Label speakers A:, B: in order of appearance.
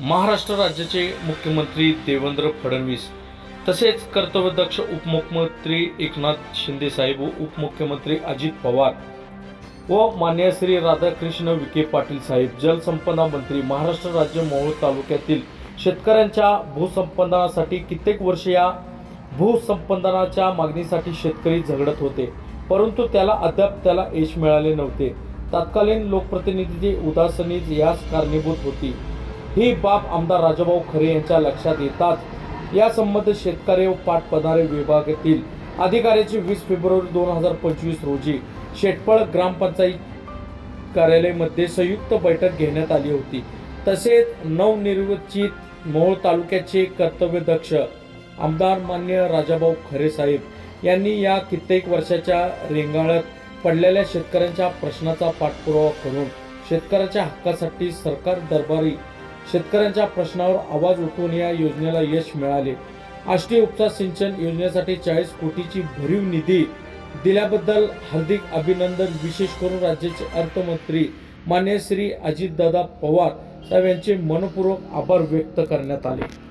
A: महाराष्ट्र राज्याचे मुख्यमंत्री देवेंद्र फडणवीस तसेच कर्तव्यदक्ष उपमुख्यमंत्री एकनाथ शिंदे साहेब व उपमुख्यमंत्री अजित पवार व मान्य श्री राधाकृष्ण विखे पाटील साहेब जलसंपदा मंत्री महाराष्ट्र राज्य मोहोळ तालुक्यातील शेतकऱ्यांच्या भूसंपादनासाठी कित्येक वर्ष या भूसंपादनाच्या मागणीसाठी शेतकरी झगडत होते परंतु त्याला अद्याप त्याला यश मिळाले नव्हते. तत्कालीन लोकप्रतिनिधीची उदासनीच यास कारणीभूत होती. ही बाब आमदार राजाभाऊ खरे यांच्या लक्षात येताच यासंबंध शेतकरी व पाटपणारे विभागातील अधिकाऱ्याची वीस फेब्रुवारी दोन हजार पंचवीस रोजी शेटपळ ग्रामपंचायत कार्यालयामध्ये संयुक्त बैठक घेण्यात आली होती. तसेच नवनिर्वचित मोहोळ तालुक्याचे कर्तव्यदक्ष आमदार मान्य राजाभाऊ खरे साहेब यांनी या कित्येक वर्षाच्या रेंगाळत पडलेल्या शेतकऱ्यांच्या प्रश्नाचा पाठपुरावा करून शेतकऱ्याच्या हक्कासाठी सरकार दरबारी शेतकऱ्यांच्या प्रश्नावर आवाज उठवून या योजनेला यश मिळाले. आष्टी उपसा सिंचन योजनेसाठी चाळीस कोटीची भरीव निधी दिल्याबद्दल हार्दिक अभिनंदन. विशेष करून राज्याचे अर्थमंत्री मान्य श्री अजितदादा पवार साहेब यांचे मनपूर्वक आभार व्यक्त करण्यात आले.